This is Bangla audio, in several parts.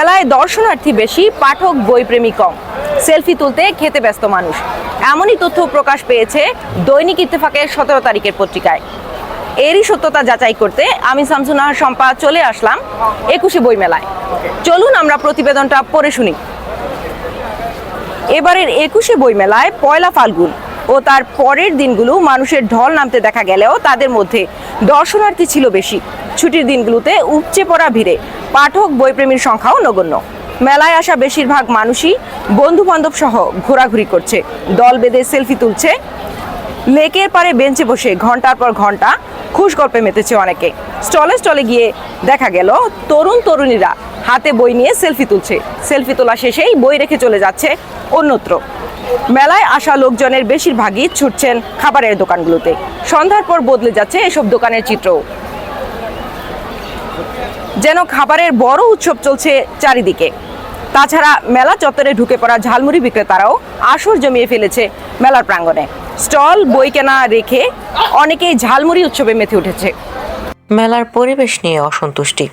মেলায় দর্শনার্থী বেশি, পাঠক, বইপ্রেমী কম। সেলফি তুলতে খেতে ব্যস্ত মানুষ। এমনই তথ্য প্রকাশ পেয়েছে দৈনিক ইত্তেফাকের সতেরো তারিখের পত্রিকায়। এরই সত্যতা যাচাই করতে আমি শামসুনাহার সম্পা চলে আসলাম একুশে বই মেলায় চলুন আমরা প্রতিবেদনটা পড়ে শুনি। এবারের একুশে বই মেলায় পয়লা ফাল্গুন। ও তার পরের দিনগুলো মানুষের ঢল নামতে দেখা গেলেও তাদের মধ্যে দর্শনার্থী ছিল বেশি। ছুটির দিনগুলোতে উপচে পড়া ভিড়ে পাঠক বইপ্রেমীর সংখ্যাও নগণ্য। মেলায় আসা বেশিরভাগ মানুষই বন্ধু বান্ধব সহ ঘোরাঘুরি করছে। দল বেঁধে সেলফি তুলছে। লেকের পারে বেঞ্চে বসে ঘণ্টার পর ঘণ্টা খুশ গল্পে মেতেছে অনেকে। স্টলে স্টলে গিয়ে দেখা গেল তরুণ তরুণীরা হাতে বই নিয়ে সেলফি তুলছে। সেলফি তোলা শেষেই বই রেখে চলে যাচ্ছে অন্যত্র। মেলায় আসা লোকজনের বেশিরভাগই ছুটছেন খাবারের দোকানগুলোতে। সন্ধ্যার পর বদলে যাচ্ছে এসব দোকানের চিত্র যেন খাবারের বড় উৎসব চলছে চারিদিকে। তাছাড়া মেলা চত্বরে ঢুকে পড়া ঝালমুড়ি বিক্রেতারাও আসর জমিয়ে ফেলেছে মেলার প্রাঙ্গণে। স্টল, বই কেনা রেখে অনেকেই ঝালমুড়ি উৎসবে মেতে উঠেছে। মেলার পরিবেশ নিয়ে অসন্তুষ্টি।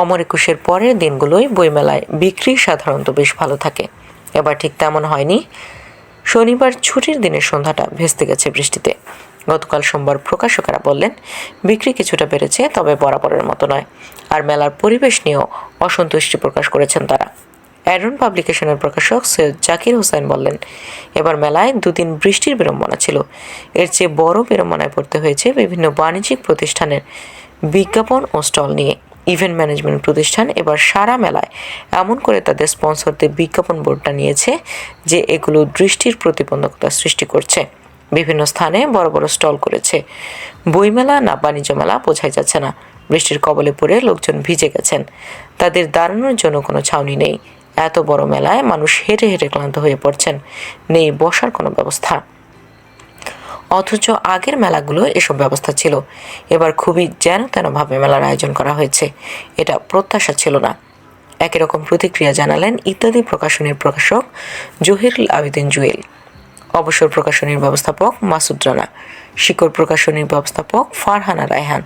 অমর একুশের পরের দিনগুলোই বইমেলায় বিক্রি সাধারণত বেশ ভালো থাকে। এবার ঠিক তেমন হয়নি। শনিবার ছুটির দিনের সন্ধ্যাটা ভেস্তে গেছে বৃষ্টিতে। গতকাল সোমবার প্রকাশকেরা বললেন, বিক্রি কিছুটা বেড়েছে, তবে বরাবরের মতো নয়। আর মেলার পরিবেশ নিয়েও অসন্তুষ্টি প্রকাশ করেছেন তারা। অ্যাডন পাবলিকেশনের প্রকাশক সৈয়দ জাকির হোসেন বললেন, এবার মেলায় দুদিন বৃষ্টির বিড়ম্বনা ছিল। এর চেয়ে বড় বিড়ম্বনায় পড়তে হয়েছে বিভিন্ন বাণিজ্যিক প্রতিষ্ঠানের বিজ্ঞাপন ও স্টল নিয়ে ইভেন্ট ম্যানেজমেন্ট প্রতিষ্ঠান এবার সারা মেলায় এমন করে তাদের স্পন্সরদের বিজ্ঞাপন বোর্ডটা নিয়েছে যে এগুলো দৃষ্টির প্রতিবন্ধকতা সৃষ্টি করছে। বিভিন্ন স্থানে বড় বড় স্টল করেছে। বইমেলা না বাণিজ্য মেলা বোঝাই যাচ্ছে না। বৃষ্টির কবলে পড়ে লোকজন ভিজে গেছেন। তাদের দাঁড়ানোর জন্য কোনো ছাউনি নেই। এত বড় মেলায় মানুষ হেঁটে হেঁটে ক্লান্ত হয়ে পড়ছেন। নেই বসার কোনো ব্যবস্থা। অথচ আগের মেলাগুলো এসব ব্যবস্থা ছিল। এবার খুবই যেন তেনভাবে মেলার আয়োজন করা হয়েছে। এটা প্রত্যাশা ছিল না। একই রকম প্রতিক্রিয়া জানালেন ইত্যাদি প্রকাশনীর প্রকাশক জহিরুল আবেদিন জুয়েল। অবসর প্রকাশনীর ব্যবস্থাপক মাসুদ রানা। শিকড় প্রকাশনীর ব্যবস্থাপক ফারহানা রায়হান।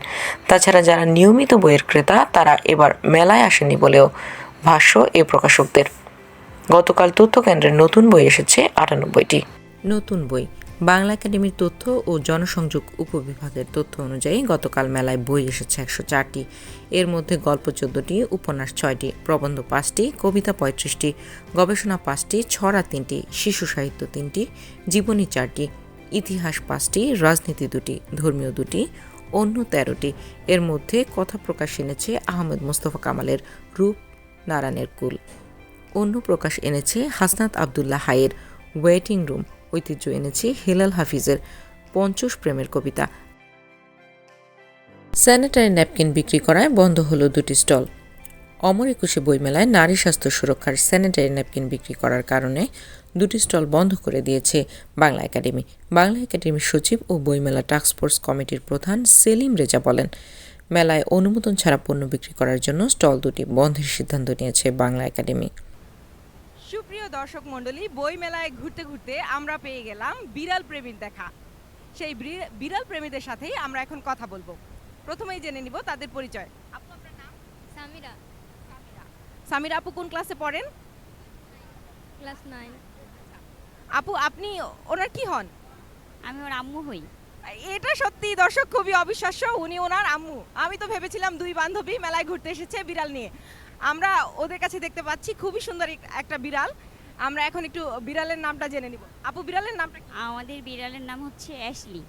তাছাড়া যারা নিয়মিত বইয়ের ক্রেতা, তারা এবার মেলায় আসেনি বলেও ভাষ্য এ প্রকাশকদের। গতকাল তথ্য কেন্দ্রের নতুন বই এসেছে আটানব্বইটি। নতুন বই। বাংলা একাডেমির তথ্য ও জনসংযোগ উপবিভাগের তথ্য অনুযায়ী গতকাল মেলায় বই এসেছে একশো চারটি। এর মধ্যে গল্প চোদ্দটি, উপন্যাস ছয়টি, প্রবন্ধ পাঁচটি, কবিতা পঁয়ত্রিশটি, গবেষণা পাঁচটি, ছড়া তিনটি, শিশু সাহিত্য তিনটি, জীবনী চারটি, ইতিহাস পাঁচটি, রাজনীতি দুটি, ধর্মীয় দুটি, অন্য তেরোটি। এর মধ্যে কথা প্রকাশ এনেছে আহমেদ মোস্তফা কামালের রূপ নারায়ণের কুল। অন্য প্রকাশ এনেছে হাসনাত আবদুল্লাহ হায়ের ওয়েটিং রুম। ঐতিহ্য এনেছে হেলাল হাফিজের পঞ্চশ প্রেমের কবিতা। স্যানিটারি ন্যাপকিন বিক্রি করায় বন্ধ হলো দুটি স্টল। অমর একুশে বইমেলায় নারী স্বাস্থ্য সুরক্ষার স্যানিটারি ন্যাপকিন বিক্রি করার কারণে দুটি স্টল বন্ধ করে দিয়েছে বাংলা একাডেমি। বাংলা একাডেমির সচিব ও বইমেলা টাস্কফোর্স কমিটির প্রধান সেলিম রেজা বলেন, মেলায় অনুমোদন ছাড়া পণ্য বিক্রি করার জন্য স্টল দুটি বন্ধের সিদ্ধান্ত নিয়েছে বাংলা একাডেমি। সুপ্রিয় দর্শক মণ্ডলী বই মেলায় ঘুরতে ঘুরতে আমরা পেয়ে গেলাম বিড়াল প্রেমীর দেখা। সেই বিড়াল প্রেমীদের সাথেই আমরা এখন কথা বলব। প্রথমেই জেনে নিব তাদের পরিচয়। আপু আপনার নাম? সামিরা। সামিরা আপু কোন ক্লাসে পড়েন? Class nine. আপু আপনি ওনার কি হন? আমি ওর আম্মু হই। এটা সত্যি দর্শক খুবই অবিশ্বাস্য উনি ওনার আম্মু। আমি তো ভেবেছিলাম দুই বান্ধবী মেলায় ঘুরতে এসেছে বিড়াল নিয়ে। আমরা ওদের কাছে দেখতে পাচ্ছি খুবই সুন্দর একটা বিড়াল। আমরা এখন একটু বিড়ালের নামটা জেনে নিব। আপু বিড়ালের নামটা আমাদের বিড়ালের নাম হচ্ছে অ্যাশলি।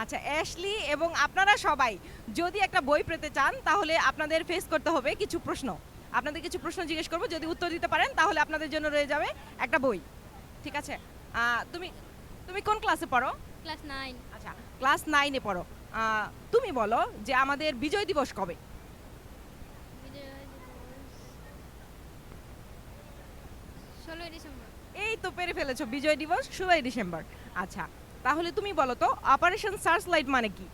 আচ্ছা অ্যাশলি এবং আপনারা সবাই যদি একটা বই পেতে চান তাহলে আপনাদের ফেস করতে হবে কিছু প্রশ্ন। আপনাদের কিছু প্রশ্ন জিজ্ঞেস করব যদি উত্তর দিতে পারেন তাহলে আপনাদের জন্য রয়ে যাবে একটা বই। ঠিক আছে? তুমি তুমি কোন ক্লাসে পড়ো? ক্লাস নাইন আচ্ছা ক্লাস নাইনে পড়ো। তুমি বলো যে আমাদের বিজয় দিবস কবে? এই তো পেরে ফেলেছো, বিজয় দিবস ষোলোই ডিসেম্বর। আচ্ছা তাহলে তুমি বলো তো অপারেশন সার্চ লাইট মানে কি?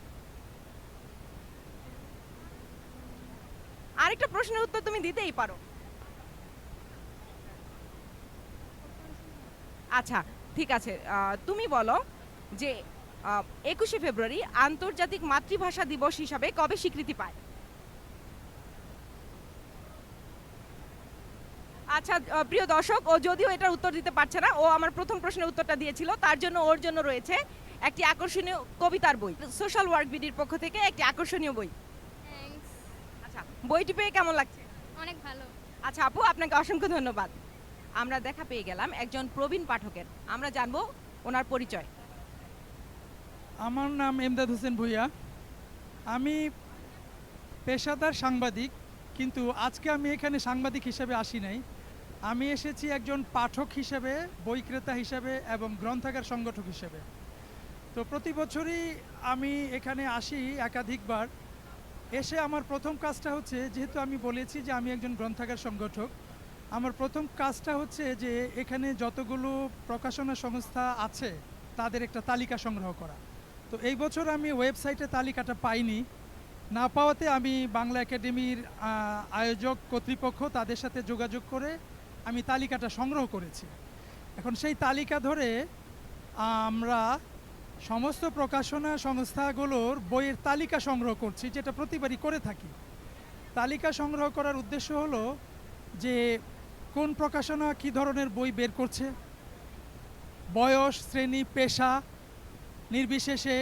আরেকটা প্রশ্নের উত্তর তুমি দিতেই পারো। আচ্ছা ঠিক আছে তুমি বলো যে একুশে ফেব্রুয়ারি আন্তর্জাতিক মাতৃভাষা দিবস হিসাবে কবে স্বীকৃতি পায়? আচ্ছা প্রিয় দর্শক ও যদিও এটার উত্তর দিতে পারছে না ও আমার প্রথম প্রশ্নের উত্তরটা দিয়েছিল তার জন্য ওর জন্য রয়েছে একটি আকর্ষণীয় কবিতার বই সোশ্যাল ওয়ার্ক বিডির পক্ষ থেকে একটি আকর্ষণীয় বই। থ্যাঙ্কস আচ্ছা বইটি পেয়ে কেমন লাগছে? অনেক ভালো। আচ্ছা আপু আপনাকে অসংখ্য ধন্যবাদ। আমরা দেখা পেয়ে গেলাম একজন প্রবীণ পাঠকের আমরা জানব ওনার পরিচয়। আমার নাম এমদাদ হোসেন ভুইয়া। আমি পেশাদার সাংবাদিক কিন্তু আজকে আমি এখানে সাংবাদিক হিসেবে আসি নাই। আমি এসেছি একজন পাঠক হিসেবে, বই ক্রেতা হিসেবে এবং গ্রন্থাগার সংগঠক হিসেবে। তো প্রতি বছরই আমি এখানে আসি একাধিকবার। এসে আমার প্রথম কাজটা হচ্ছে, যেহেতু আমি বলেছি যে আমি একজন গ্রন্থাগার সংগঠক, আমার প্রথম কাজটা হচ্ছে যে এখানে যতগুলো প্রকাশনা সংস্থা আছে, তাদের একটা তালিকা সংগ্রহ করা। তো এই বছর আমি ওয়েবসাইটে তালিকাটা পাইনি। না পাওয়াতে আমি বাংলা একাডেমির আয়োজক কর্তৃপক্ষ তাদের সাথে যোগাযোগ করে আমি তালিকাটা সংগ্রহ করেছি। এখন সেই তালিকা ধরে আমরা সমস্ত প্রকাশনা সংস্থাগুলোর বইয়ের তালিকা সংগ্রহ করছি, যেটা প্রতিবারই করে থাকি। তালিকা সংগ্রহ করার উদ্দেশ্য হলো যে কোন প্রকাশনা কী ধরনের বই বের করছে, বয়স, শ্রেণি, পেশা, নির্বিশেষে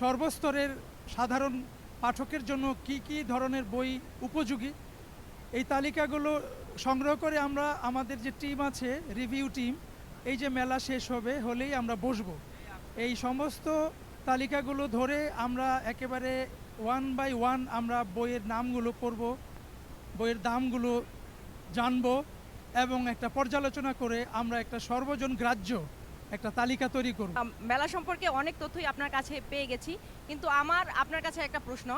সর্বস্তরের সাধারণ পাঠকের জন্য কি কি ধরনের বই উপযোগী, এই তালিকাগুলো সংগ্রহ করে আমরা আমাদের যে টিম আছে রিভিউ টিম এই যে মেলা শেষ হবে, হলেই আমরা বসবো। এই সমস্ত তালিকাগুলো ধরে আমরা একেবারে ওয়ান বাই ওয়ান আমরা বইয়ের নামগুলো পড়ব, বইয়ের দামগুলো জানব এবং একটা পর্যালোচনা করে আমরা একটা সর্বজন গ্রাহ্য একটা তালিকা তৈরি করব। মেলা সম্পর্কে অনেক তথ্যই আপনার কাছে পেয়ে গেছি, কিন্তু আমার, আপনার কাছে একটা প্রশ্ন।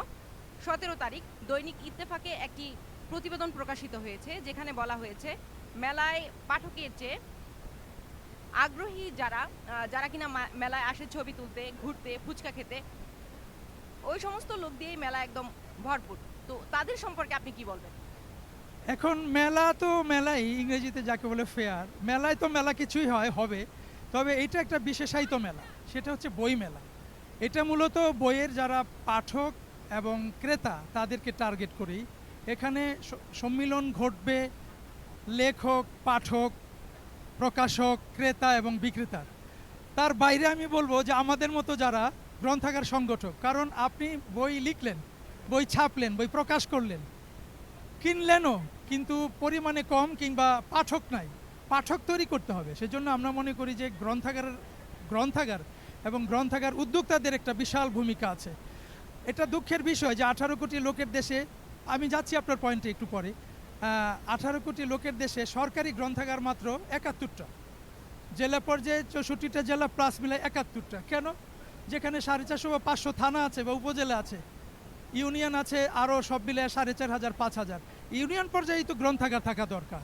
সতেরো তারিখ দৈনিক ইত্তেফাকে একটি প্রতিবেদন প্রকাশিত হয়েছে, যেখানে বলা হয়েছে, মেলায় পাঠকের চেয়ে আগ্রহী যারা যারা কিনা মেলায় আসে ছবি তুলতে, ঘুরতে, ফুচকা খেতে, ওই সমস্ত লোক দিয়েই মেলা একদম ভরপুর। তো তাদের সম্পর্কে আপনি কি বলবেন? এখন মেলা তো মেলাই, ইংরেজিতে যাকে বলে ফেয়ার, মেলায় তো মেলা কিছুই হয়, হবে। তবে এটা একটা বিশেষায়িত মেলা, সেটা হচ্ছে বই মেলা। এটা মূলত বইয়ের যারা পাঠক এবং ক্রেতা, তাদেরকে টার্গেট করেই এখানে সম্মিলন ঘটবে লেখক, পাঠক, প্রকাশক, ক্রেতা এবং বিক্রেতার তার বাইরে আমি বলব যে আমাদের মতো যারা গ্রন্থাগার সংগঠক, কারণ আপনি বই লিখলেন, বই ছাপলেন, বই প্রকাশ করলেন, কিনলেনও কিন্তু পরিমাণে কম কিংবা পাঠক নাই। পাঠক তৈরি করতে হবে। সেজন্য আমরা মনে করি যে গ্রন্থাগার গ্রন্থাগার এবং গ্রন্থাগার উদ্যোক্তাদের একটা বিশাল ভূমিকা আছে। এটা দুঃখের বিষয় যে আঠারো কোটি লোকের দেশে আমি যাচ্ছি আপনার পয়েন্টে একটু পরে। আঠারো কোটি লোকের দেশে সরকারি গ্রন্থাগার মাত্র একাত্তরটা। জেলা পর্যায়ে চৌষট্টিটা জেলা প্লাস মিলে একাত্তরটা। কেন? যেখানে সাড়ে চারশো বা পাঁচশো থানা আছে বা উপজেলা আছে। ইউনিয়ন আছে আরও সব মিলে সাড়ে চার হাজার, পাঁচ হাজার। ইউনিয়ন পর্যায়েই তো গ্রন্থাগার থাকা দরকার।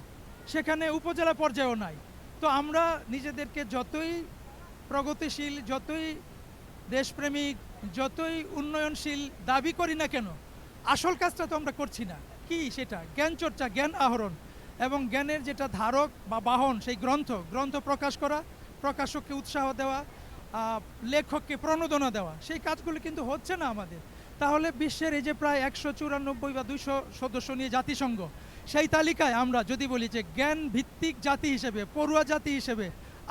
সেখানে উপজেলা পর্যায়েও নাই। তো আমরা নিজেদেরকে যতই প্রগতিশীল, যতই দেশপ্রেমিক, যতই উন্নয়নশীল দাবি করি না কেন আসল কাজটা তো আমরা করছি না। কি সেটা? জ্ঞান চর্চা জ্ঞান আহরণ এবং জ্ঞানের যেটা ধারক বা বাহন, সেই গ্রন্থ গ্রন্থ প্রকাশ করা, প্রকাশককে উৎসাহ দেওয়া লেখককে প্রণোদনা দেওয়া, সেই কাজগুলো কিন্তু হচ্ছে না আমাদের। তাহলে বিশ্বের এই যে প্রায় একশো চুরানব্বই বা দুইশো সদস্য নিয়ে জাতিসংঘ, সেই তালিকায় আমরা যদি বলি যে জ্ঞান ভিত্তিক জাতি হিসেবে, পড়ুয়া জাতি হিসেবে,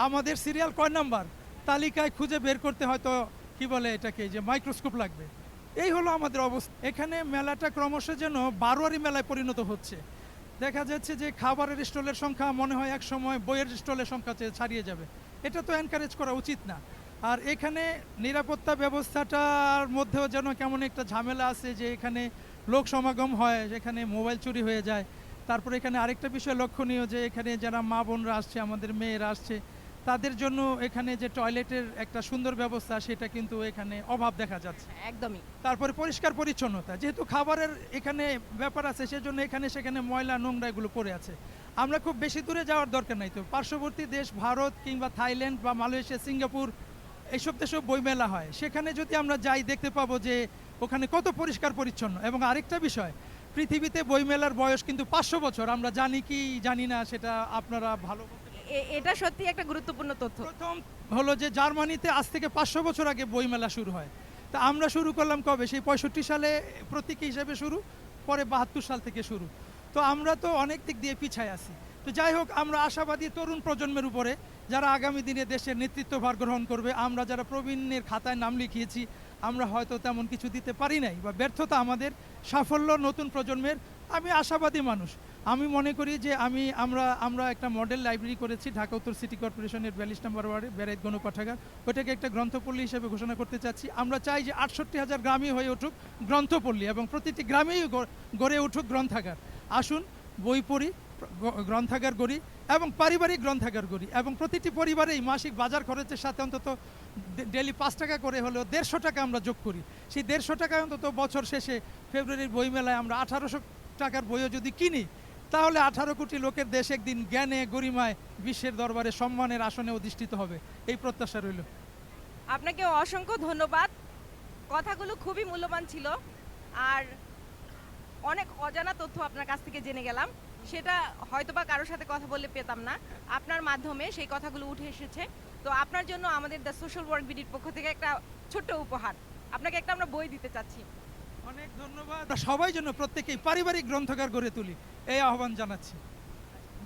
আমাদের সিরিয়াল কয় নাম্বার? তালিকায় খুঁজে বের করতে হয়তো, কি বলে এটাকে, যে মাইক্রোস্কোপ লাগবে। এই হলো আমাদের অবস্থা। এখানে মেলাটা ক্রমশ যেন বারোয়ারি মেলায় পরিণত হচ্ছে। দেখা যাচ্ছে যে খাবারের স্টলের সংখ্যা মনে হয় এক সময় বইয়ের স্টলের সংখ্যা ছাড়িয়ে যাবে। এটা তো এনকারেজ করা উচিত না। আর এখানে নিরাপত্তা ব্যবস্থাটার মধ্যেও যেন কেমন একটা ঝামেলা আছে যে এখানে লোক সমাগম হয় যেখানে মোবাইল চুরি হয়ে যায়। তারপরে এখানে আরেকটা বিষয় লক্ষণীয় যে এখানে যারা মা বোনরা আসছে, আমাদের মেয়েরা আসছে তাদের জন্য এখানে যে টয়লেটের একটা সুন্দর ব্যবস্থা সেটা কিন্তু এখানে অভাব দেখা যাচ্ছে। একদমই। তারপরে পরিষ্কার পরিচ্ছন্নতা। যেহেতু খাবারের এখানে ব্যাপার আছে সেজন্য এখানে সেখানে ময়লা নোংরা এগুলো পড়ে আছে। আমরা খুব বেশি দূরে যাওয়ার দরকার নাই তো। পার্শ্ববর্তী দেশ ভারত কিংবা থাইল্যান্ড বা মালয়েশিয়া সিঙ্গাপুর এইসব দেশেও বইমেলা হয়। সেখানে যদি আমরা যাই দেখতে পাবো যে ওখানে কত পরিষ্কার পরিচ্ছন্ন। এবং আরেকটা বিষয় পৃথিবীতে বইমেলার বয়স কিন্তু পাঁচশো বছর। আমরা জানি কি জানি না সেটা আপনারা ভালো এটা সত্যি একটা গুরুত্বপূর্ণ তথ্য। প্রথম হলো যে জার্মানিতে আজ থেকে পাঁচশো বছর আগে বইমেলা শুরু হয়। তা আমরা শুরু করলাম কবে? সেই পঁয়ষট্টি সালে প্রতীকী হিসেবে শুরু, পরে বাহাত্তর সাল থেকে শুরু। তো আমরা তো অনেক দিক দিয়ে পিছায় আছি। তো যাই হোক, আমরা আশাবাদী তরুণ প্রজন্মের উপরে যারা আগামী দিনে দেশের নেতৃত্বভার গ্রহণ করবে, আমরা যারা প্রবীণের খাতায় নাম লিখিয়েছি, আমরা হয়তো তেমন কিছু দিতে পারি নাই বা ব্যর্থতা আমাদের সাফল্য নতুন প্রজন্মের আমি আশাবাদী মানুষ। আমি মনে করি যে আমি, আমরা আমরা একটা মডেল লাইব্রেরি করেছি ঢাকা উত্তর সিটি কর্পোরেশনের বিয়াল্লিশ নম্বর ওয়ার্ডে বেড়াইত গণপাঠাগার ওটাকে একটা গ্রন্থপল্লী হিসেবে ঘোষণা করতে চাচ্ছি। আমরা চাই যে আটষট্টি হাজার গ্রামই হয়ে উঠুক গ্রন্থপল্লী এবং প্রতিটি গ্রামেই গড়ে উঠুক গ্রন্থাগার। আসুন, বই পড়ি গ্রন্থাগার গড়ি এবং পারিবারিক গ্রন্থাগার গড়ি এবং প্রতিটি পরিবারেই মাসিক বাজার খরচের সাথে অন্তত ডেলি পাঁচ টাকা করে হলেও দেড়শো টাকা আমরা যোগ করি। সেই দেড়শো টাকা অন্তত বছর শেষে ফেব্রুয়ারির বইমেলায় আমরা আঠারোশো টাকার বইও যদি কিনি, তাহলে আঠারো কোটি লোকের দেশ একদিন জ্ঞানে, গরিমায় বিশ্বের দরবারে সম্মানের আসনে অধিষ্ঠিত হবে। এই প্রত্যাশা রইল। আপনাকে অসংখ্য ধন্যবাদ। কথাগুলো খুবই মূল্যবান ছিল। আর অনেক অজানা তথ্য আপনার কাছ থেকে জেনে গেলাম। সেটা হয়তোবা কারোর সাথে কথা বললে পেতাম না। আপনার মাধ্যমে সেই কথাগুলো উঠে এসেছে। তো আপনার জন্য আমাদের দ্য সোশ্যাল ওয়ার্ক বিডির পক্ষ থেকে একটা ছোট্ট উপহার। আপনাকে একটা আমরা বই দিতে চাচ্ছি। অনেক ধন্যবাদ। সবাই জন্য প্রত্যেকেই পারিবারিক গ্রন্থাগার গড়ে তুলি। এই আহ্বান জানাচ্ছি।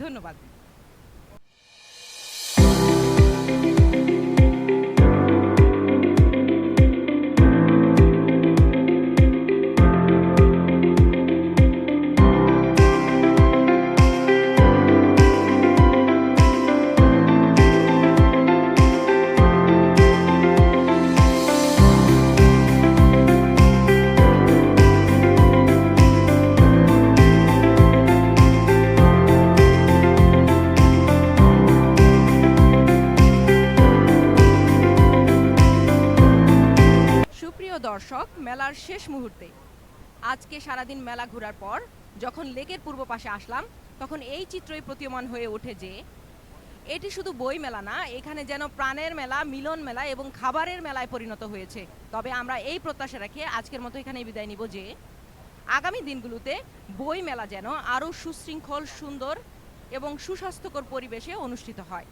ধন্যবাদ। মেলার শেষ মুহূর্তে আজকে সারাদিন মেলা ঘোরার পর যখন লেকের পূর্ব পাশে আসলাম, তখন এই চিত্রই প্রতীয়মান হয়ে ওঠে যে, এটি শুধু বই মেলা না, এখানে যেন প্রাণের মেলা, মিলন মেলা এবং খাবারের মেলায় পরিণত হয়েছে। তবে আমরা এই প্রত্যাশা রেখে আজকের মতো এখানে বিদায় নিব যে, আগামী দিনগুলোতে বই মেলা যেন আরও সুশৃঙ্খল, সুন্দর এবং সুস্বাস্থ্যকর পরিবেশে অনুষ্ঠিত হয়।